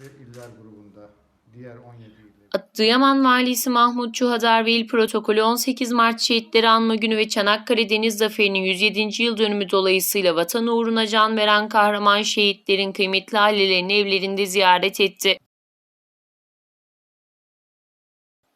ve iller grubunda diğer 17 ile Adıyaman Valisi Mahmut Çuhadar ve İl Protokolü 18 Mart Şehitleri Anma Günü ve Çanakkale Deniz Zaferi'nin 107. yıl dönümü dolayısıyla vatan uğruna can veren kahraman şehitlerin kıymetli ailelerini evlerinde ziyaret etti.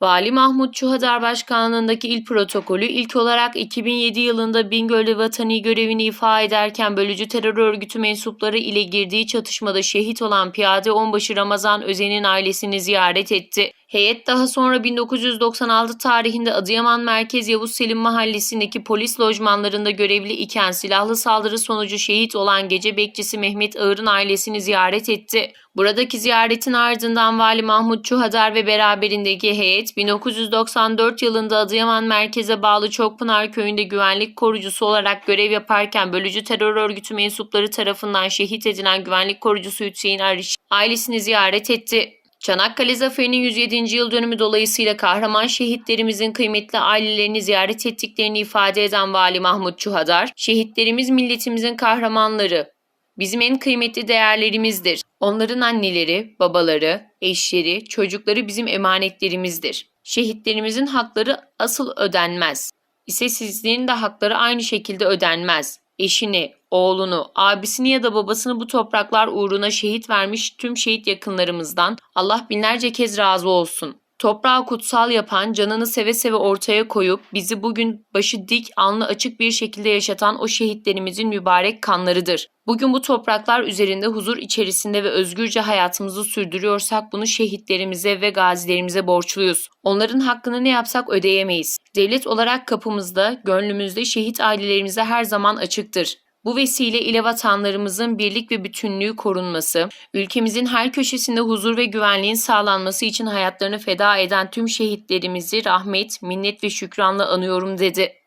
Vali Mahmut Çuhadar Başkanlığındaki il protokolü ilk olarak 2007 yılında Bingöl'de vatani görevini ifa ederken bölücü terör örgütü mensupları ile girdiği çatışmada şehit olan Piyade Onbaşı Ramazan Özen'in ailesini ziyaret etti. Heyet daha sonra 1996 tarihinde Adıyaman Merkez Yavuz Selim Mahallesi'ndeki polis lojmanlarında görevli iken silahlı saldırı sonucu şehit olan gece bekçisi Mehmet Ağır'ın ailesini ziyaret etti. Buradaki ziyaretin ardından Vali Mahmut Çuhadar ve beraberindeki heyet 1994 yılında Adıyaman merkeze bağlı Çokpınar köyünde güvenlik korucusu olarak görev yaparken bölücü terör örgütü mensupları tarafından şehit edilen güvenlik korucusu Hüseyin Arış ailesini ziyaret etti. Çanakkale Zaferi'nin 107. yıl dönümü dolayısıyla kahraman şehitlerimizin kıymetli ailelerini ziyaret ettiklerini ifade eden Vali Mahmut Çuhadar, şehitlerimiz milletimizin kahramanları, bizim en kıymetli değerlerimizdir. Onların anneleri, babaları, eşleri, çocukları bizim emanetlerimizdir. Şehitlerimizin hakları asıl ödenmez. İse sizlerin de hakları aynı şekilde ödenmez. Eşini, oğlunu, abisini ya da babasını bu topraklar uğruna şehit vermiş tüm şehit yakınlarımızdan Allah binlerce kez razı olsun. Toprağı kutsal yapan, canını seve seve ortaya koyup bizi bugün başı dik, alnı açık bir şekilde yaşatan o şehitlerimizin mübarek kanlarıdır. Bugün bu topraklar üzerinde huzur içerisinde ve özgürce hayatımızı sürdürüyorsak bunu şehitlerimize ve gazilerimize borçluyuz. Onların hakkını ne yapsak ödeyemeyiz. Devlet olarak kapımızda, gönlümüzde şehit ailelerimize her zaman açıktır. Bu vesile ile vatanlarımızın birlik ve bütünlüğü korunması, ülkemizin her köşesinde huzur ve güvenliğin sağlanması için hayatlarını feda eden tüm şehitlerimizi rahmet, minnet ve şükranla anıyorum dedi.